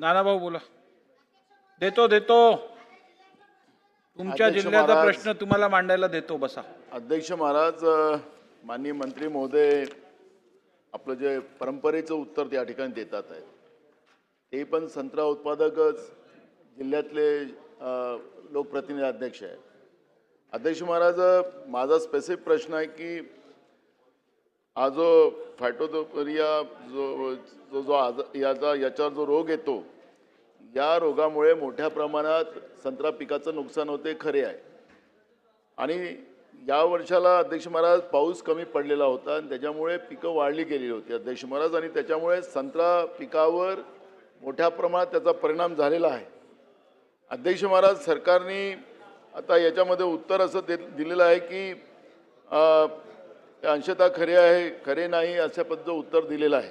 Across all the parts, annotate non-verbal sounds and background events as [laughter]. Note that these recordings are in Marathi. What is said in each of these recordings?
नानाभाऊ बोला. देतो देतो. तुमच्या अध्यक्ष जिल्ह्याचा महाराज. प्रश्न तुम्हाला मांडायला देतो बसा. अध्यक्ष महाराज अ, माननीय मंत्री महोदय आपलं जे परंपरेचं उत्तर त्या ठिकाणी देतात आहेत. ते पण संत्रा उत्पादकच जिल्ह्यातले अ, लोकप्रतिनिधी अध्यक्ष आहेत. अध्यक्ष महाराज अ, माझा स्पेसिफिक प्रश्न आहे की हा जो फायटोथोरिया जो जो जो आज याचा याच्यावर जो रोग येतो या रोगामुळे मोठ्या प्रमाणात संत्रा पिकाचं नुकसान होते खरे आहे. आणि या वर्षाला अध्यक्ष महाराज पाऊस कमी पडलेला होता आणि त्याच्यामुळे पिकं वाढली गेलेली होती. अध्यक्ष महाराज आणि त्याच्यामुळे संत्रा पिकावर मोठ्या प्रमाणात त्याचा परिणाम झालेला आहे. अध्यक्ष महाराज सरकारने आता याच्यामध्ये उत्तर असं दे दिलेलं आहे की ते अंशतः खरे आहे खरे नाही अशा पद्धतीचं उत्तर दिलेलं आहे.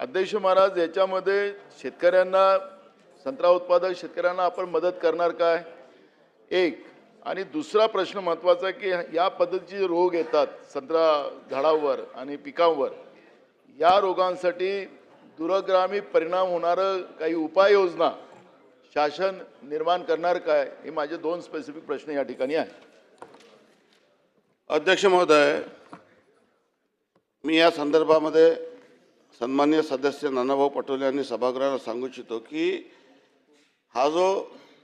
अध्यक्ष महाराज याच्यामध्ये शेतकऱ्यांना संत्रा उत्पादक शेतकऱ्यांना आपण मदत करणार काय? एक आणि दुसरा प्रश्न महत्त्वाचा आहे की या पद्धतीचे रोग येतात संत्रा झाडावर आणि पिकांवर या रोगांसाठी दूरग्रामी परिणाम होणारं काही उपाययोजना शासन निर्माण करणार काय? हे माझे दोन स्पेसिफिक प्रश्न या ठिकाणी आहेत. अध्यक्ष महोदय मी या संदर्भामध्ये सन्मान्य सदस्य नानाभाऊ पटोले यांनी सभागृहाला सांगू इच्छितो की हा जो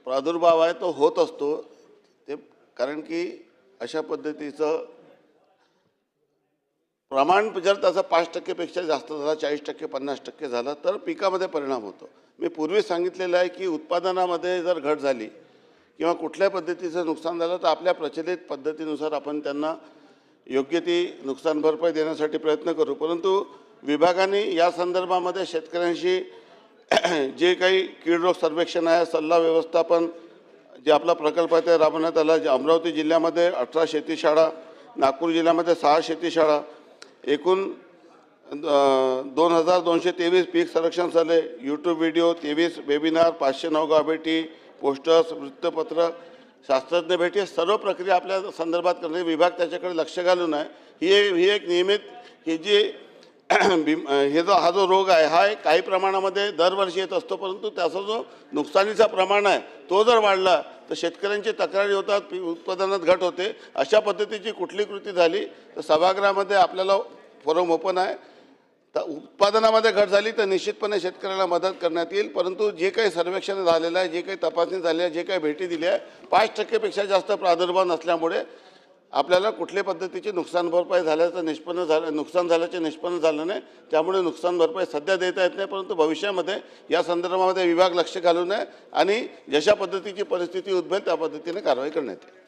प्रादुर्भाव आहे तो होत असतो. ते कारण की अशा पद्धतीचं प्रमाण जर त्याचा पाच टक्केपेक्षा जास्त झाला चाळीस टक्के पन्नास टक्के झाला तर पिकामध्ये परिणाम होतो. मी पूर्वी सांगितलेलं आहे की उत्पादनामध्ये जर घट झाली किंवा कुठल्या पद्धतीचं नुकसान झालं तर आपल्या प्रचलित पद्धतीनुसार आपण त्यांना योग्य ती नुकसान भरपाई देण्यासाठी प्रयत्न करू. परंतु विभागाने या संदर्भामध्ये शेतकऱ्यांशी [clears throat] जे काही कीड रोग सर्वेक्षण आहे सल्ला व्यवस्थापन जे आपला प्रकल्प आहे ते राबवण्यात आला. जे अमरावती जिल्ह्यामध्ये अठरा शेतीशाळा नागपूर जिल्ह्यामध्ये सहा शेतीशाळा एकूण दोन हजार दोनशे तेवीस पीक संरक्षण झाले. यूट्यूब व्हिडिओ तेवीस वेबिनार पाचशे नऊ गाबेटी पोस्टर्स वृत्तपत्र शास्त्रज्ञ भेटी सर्व प्रक्रिया आपल्या संदर्भात करणे विभाग त्याच्याकडे लक्ष घालून आहे. ही ही एक नियमित ही जी बिम हे जो हा जो रोग आहे हा एक काही प्रमाणामध्ये दरवर्षी येत असतो परंतु त्याचा जो नुकसानीचा प्रमाण आहे तो जर वाढला तर शेतकऱ्यांची तक्रारी होतात पी- उत्पादनात घट होते. अशा पद्धतीची कुठली कृती झाली तर सभागृहामध्ये आपल्याला फोरम ओपन आहे. तर उत्पादनामध्ये घट झाली तर निश्चितपणे शेतकऱ्याला मदत करण्यात येईल. परंतु जे काही सर्वेक्षण झालेलं आहे जे काही तपासणी झाली आहे जे काही भेटी दिल्या आहे पाच टक्केपेक्षा जास्त प्रादुर्भाव नसल्यामुळे आपल्याला कुठल्या पद्धतीची नुकसान भरपाई झाल्याचं निष्पन्न झालं नुकसान झाल्याचे निष्पन्न झालं नाही. त्यामुळे नुकसान भरपाई सध्या देता येत नाही परंतु भविष्यामध्ये या संदर्भामध्ये विभाग लक्ष घालून आहे आणि जशा पद्धतीची परिस्थिती उद्भवेल त्या पद्धतीने कारवाई करण्यात येईल.